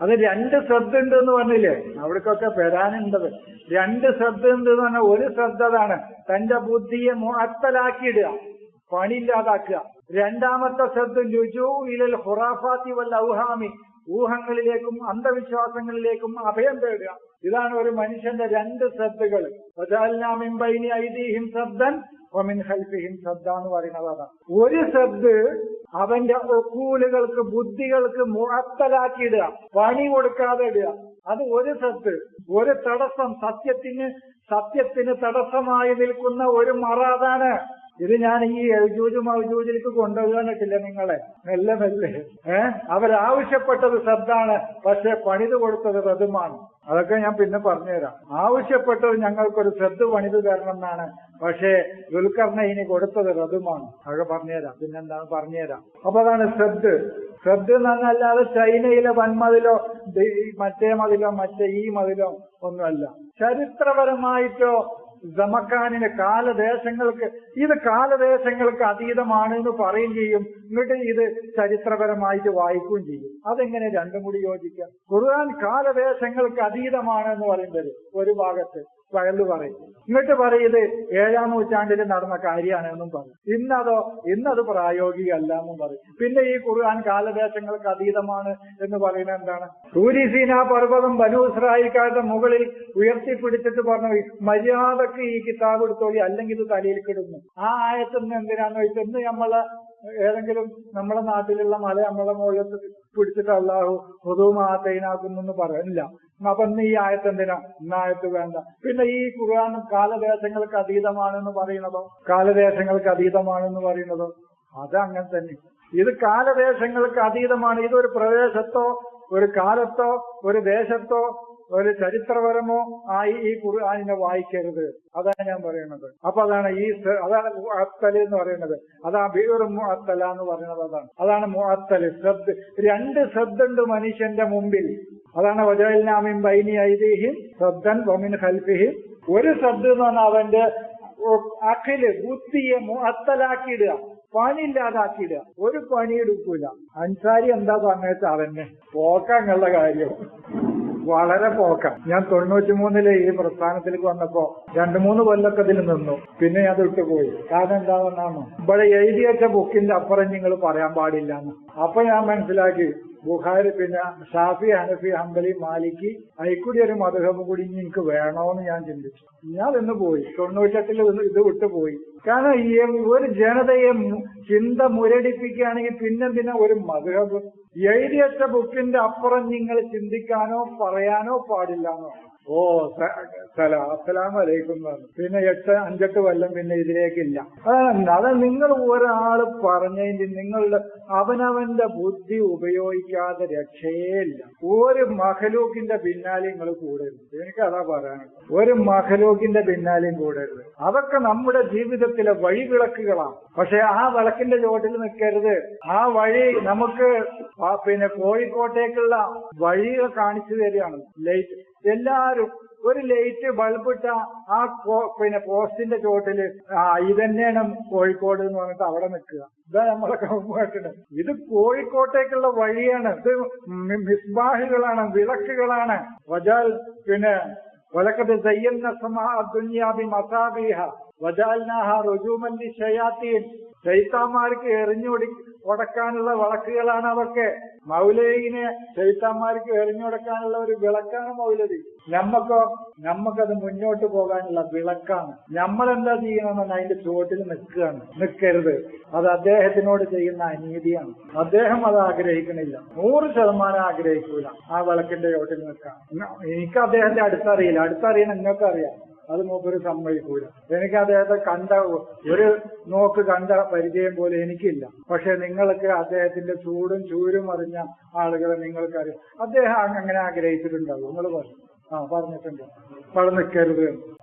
അത് രണ്ട് ശ്രദ്ധ ഉണ്ട് എന്ന് പറഞ്ഞില്ലേ? അവിടേക്കൊക്കെ വരാനുണ്ടത്. രണ്ട് ശ്രദ്ധ ഉണ്ട് എന്ന് പറഞ്ഞാൽ ഒരു ശ്രദ്ധ അതാണ്. തന്റെ ബുദ്ധിയെ മുഅത്തലാക്കിയിടുക പണിയില്ലാതാക്കുക. രണ്ടാമത്തെ ശ്രദ്ധ ലുജു ഇലൽ ഹുറാഫാത്തി വല്ല ഔഹാമി. ഊഹങ്ങളിലേക്കും അന്ധവിശ്വാസങ്ങളിലേക്കും അഭയം തേടുക. ഇതാണ് ഒരു മനുഷ്യന്റെ രണ്ട് ശ്രദ്ധകൾ. ബൈനി ഐതിഹ്യം ശബ്ദൻ ഒമിൻ ഹൽഫിഹിം ശ്രദ്ധ എന്ന് പറയുന്നത് അതാണ് ഒരു ശ്രദ്ധ അവന്റെ ഒക്കൂലുകൾക്ക് ബുദ്ധികൾക്ക് മുഴത്തലാക്കിയിടുക പണി കൊടുക്കാതെ ഇടുക. അത് ഒരു ശ്രദ്ധ ഒരു തടസ്സം സത്യത്തിന് സത്യത്തിന് തടസ്സമായി നിൽക്കുന്ന ഒരു മറ അതാണ് ഇത് ഞാൻ ഈ യജൂജും അവജൂജിലേക്ക് കൊണ്ടുപോകാനിട്ടില്ല നിങ്ങളെ. മെല്ലെ മെല്ലെ. ഏഹ് അവരാവശ്യപ്പെട്ടത് ശ്രദ്ധാണ്. പക്ഷെ പണിത് കൊടുത്തത് റതുമാണ് അതൊക്കെ ഞാൻ പിന്നെ പറഞ്ഞുതരാം. ആവശ്യപ്പെട്ടത് ഞങ്ങൾക്കൊരു ശ്രദ്ധ പണിത് തരണം എന്നാണ്. പക്ഷേ ദുൽഖർണയിന് കൊടുത്തത് റതുമാണ് അതൊക്കെ പറഞ്ഞുതരാം. പിന്നെന്താണ് പറഞ്ഞുതരാം. അപ്പൊ അതാണ് ശ്രദ്ധ. ശ്രദ്ധ എന്ന് പറഞ്ഞാൽ ചൈനയിലെ വൻമതിലോ മറ്റേ മതിലോ മറ്റേ ഈ മതിലോ ഒന്നുമല്ല. ചരിത്രപരമായിട്ടോ ജമക്കാനിന് കാലദേശങ്ങൾക്ക് ഇത് കാലദേശങ്ങൾക്ക് അതീതമാണ് എന്ന് പറയുകയും ചെയ്യും. എന്നിട്ട് ഇത് ചരിത്രപരമായിട്ട് വായിക്കുകയും ചെയ്യും. അതെങ്ങനെ രണ്ടും കൂടി യോജിക്കാം? ഖുർആൻ കാലദേശങ്ങൾക്ക് അതീതമാണ് എന്ന് പറയുന്നത് ഒരു ഭാഗത്ത്. വയലു പറയും. എന്നിട്ട് പറയും ഇത് ഏഴാം നൂറ്റാണ്ടിൽ നടന്ന കാര്യമാണ് എന്നും പറയും. ഇന്നതോ ഇന്നത് പ്രായോഗികമല്ല എന്നും പറയും. പിന്നെ ഈ ഖുർആൻ കാലദേശങ്ങൾക്ക് അതീതമാണ് എന്ന് പറയുന്നത് എന്താണ്? സൂര്യസീന പർവതം ബനു ഇസ്രായേൽക്കാരുടെ മുകളിൽ ഉയർത്തിപ്പിടിച്ചിട്ട് പറഞ്ഞു മര്യാദയ്ക്ക് ഈ കിതാബ് എടുത്തോളി അല്ലെങ്കിൽ ഇത് തലയിൽ കിടുന്നു. ആ ആയത്തിന് എന്തിനാന്ന് വെച്ചാൽ ഇന്ന് നമ്മളെ ഏതെങ്കിലും നമ്മുടെ നാട്ടിലുള്ള മല നമ്മളെ മുകളിൽ പിടിച്ചിട്ട് അള്ളാഹു എന്ന് പറയുന്നില്ല അപ്പൊ ഇന്ന് ഈ ആയത്ത് എന്തിനാ? ഇന്ന് ആയത്ത് വേണ്ട. പിന്നെ ഈ ഖുർആൻ കാലദേശങ്ങൾക്ക് അതീതമാണെന്ന് പറയുന്നതോ? കാലദേശങ്ങൾക്ക് അതീതമാണെന്ന് പറയുന്നതോ? അത് അങ്ങനെ തന്നെ. ഇത് കാലദേശങ്ങൾക്ക് അതീതമാണ്. ഇതൊരു പ്രദേശത്തോ ഒരു കാലത്തോ ഒരു ദേശത്തോ ഒരു ചരിത്രപരമോ ആയി ഈ ഖുർആാനിനെ വായിക്കരുത്. അതാണ് ഞാൻ പറയുന്നത്. അപ്പൊ അതാണ് ഈ അതാണ് മുഅത്തൽ എന്ന് പറയുന്നത്. അതാ ബീർ മുഅത്തല എന്ന് പറയുന്നത് അതാണ്. അതാണ് മുഅത്തൽ ശ്രദ്ധ. രണ്ട് ശ്രദ്ധണ്ട് മനുഷ്യന്റെ മുമ്പിൽ. അതാണ് വജാലിനാമിൻ ബൈനി ഐതിഹിം ശ്രദ്ധൻ വമിൻ ഹൽഫിഹിം ഒരു ശ്രദ്ധ എന്ന് പറഞ്ഞാൽ അവന്റെ അഖിൽ ബുദ്ധിയെ മുഅത്തലാക്കിയിടുക. പണിയില്ലാതാക്കിയിടുക. ഒരു പണി എടുക്കൂല അൻസാരി എന്താ പറഞ്ഞാൽ അവന്നെ പോക്കങ്ങളുടെ കാര്യം. വളരെ പോക്ക. ഞാൻ തൊണ്ണൂറ്റി മൂന്നിൽ ഈ പ്രസ്ഥാനത്തിലേക്ക് വന്നപ്പോ രണ്ടു മൂന്ന് കൊല്ലൊക്കെ ഇതിൽ നിന്നു. പിന്നെ ഞാൻ വിട്ടുപോയി. കാരണം എന്താണെന്നാണ്? ഇവിടെ എഴുതി വെച്ച ബുക്കിന്റെ അപ്പുറം നിങ്ങൾ പറയാൻ പാടില്ല എന്ന്. അപ്പൊ ഞാൻ മനസ്സിലാക്കി ബുഹാരി പിന്നെ ഷാഫി ഹനഫി ഹംബലി മാലിക്ക് അതിക്കൂടി ഒരു മധുഹബ് കൂടി ഇനി എനിക്ക് വേണോന്ന് ഞാൻ ചിന്തിച്ചു. ഞാൻ ഇന്ന് പോയി. തൊണ്ണൂറ്റെട്ടിൽ ഇത് വിട്ടുപോയി കാരണം ഈ ഒരു ജനതയെ ചിന്ത മുരടിപ്പിക്കുകയാണെങ്കിൽ പിന്നെ ഒരു മധുഹബ്? എഴുതിയച്ച ബുക്കിന്റെ അപ്പുറം നിങ്ങൾ ചിന്തിക്കാനോ പറയാനോ പാടില്ലാന്നോ. ഓ സലാം അസ്സലാം വലൈക്കും. പിന്നെ എട്ട് അഞ്ചെട്ട് കൊല്ലം പിന്നെ ഇതിലേക്കില്ല. അതാണ് അത് നിങ്ങൾ ഒരാൾ പറഞ്ഞതിന്റെ നിങ്ങളുടെ അവനവന്റെ ബുദ്ധി ഉപയോഗിക്കാതെ രക്ഷയേ ഇല്ല. ഒരു മഹലൂക്കിന്റെ പിന്നാലെ നിങ്ങൾ കൂടരുത്. എനിക്ക് അതാ പറയാനുള്ളത്. ഒരു മഹലൂക്കിന്റെ പിന്നാലെയും കൂടരുത്. അതൊക്കെ നമ്മുടെ ജീവിതത്തിലെ വഴിവിളക്കുകളാണ്. പക്ഷെ ആ വിളക്കിന്റെ ചുവട്ടിൽ നിൽക്കരുത്. ആ വഴി നമുക്ക് പിന്നെ കോഴിക്കോട്ടേക്കുള്ള വഴികൾ കാണിച്ചു തരികയാണ്. ലൈറ്റ് എല്ലാരും ഒരു ലൈറ്റ് ബൾബിട്ട ആ പിന്നെ പോസ്റ്റിന്റെ ചോട്ടിൽ ആ ഇതന്നെയാണ് കോഴിക്കോട് എന്ന് പറഞ്ഞിട്ട് അവിടെ നിൽക്കുക. ഇതാ നമ്മളെ കൗമായിട്ടുണ്ട് ഇത് കോഴിക്കോട്ടേക്കുള്ള വഴിയാണ്. ഇത് മിസ്ബാഹുകളാണ് വിളക്കുകളാണ്. വജാൽ പിന്നെ വലക്കത് സയ്യന്ന സമാ ദുന്യാബി മസാബിഹ. വജാൽനാഹ റുജൂമല്ലി ഷയാത്തീൻ ചൈത്താന്മാർക്ക് എറിഞ്ഞുകൊടി ഉടക്കാനുള്ള വിളക്കുകളാണ് അതൊക്കെ മൗലയിനെ ചൈത്താന്മാർക്ക് എറിഞ്ഞുടക്കാനുള്ള ഒരു വിളക്കാണ് മൗലവി. നമ്മക്കോ നമ്മക്കത് മുന്നോട്ട് പോകാനുള്ള വിളക്കാണ്. നമ്മൾ എന്താ ചെയ്യണമെന്ന് അതിന്റെ ചുവട്ടിൽ നിൽക്കുകയാണ്. നിൽക്കരുത്. അത് അദ്ദേഹത്തിനോട് ചെയ്യുന്ന അനീതിയാണ്. അദ്ദേഹം അത് ആഗ്രഹിക്കണില്ല. നൂറ് ശതമാനം ആഗ്രഹിക്കൂല ആ വിളക്കിന്റെ ചോട്ടിൽ നിൽക്കാം എനിക്ക് അദ്ദേഹത്തെ അടുത്തറിയില്ല. അടുത്തറിയണം നിങ്ങൾക്ക് അറിയാം അത് മൂപ്പര് സമ്മതിക്കൂല. എനിക്ക് അദ്ദേഹത്തെ കണ്ട ഒരു നോക്ക് കണ്ട പരിചയം പോലെ എനിക്കില്ല. പക്ഷെ നിങ്ങൾക്ക് അദ്ദേഹത്തിന്റെ ചൂടും ചൂരും അറിഞ്ഞ ആളുകളെ നിങ്ങൾക്കറിയാം. അദ്ദേഹം അങ്ങനെ ആഗ്രഹിച്ചിട്ടുണ്ടാവും. നിങ്ങൾ പറഞ്ഞു. ആ പറഞ്ഞിട്ടുണ്ട്. അവിടെ നിൽക്കരുത്.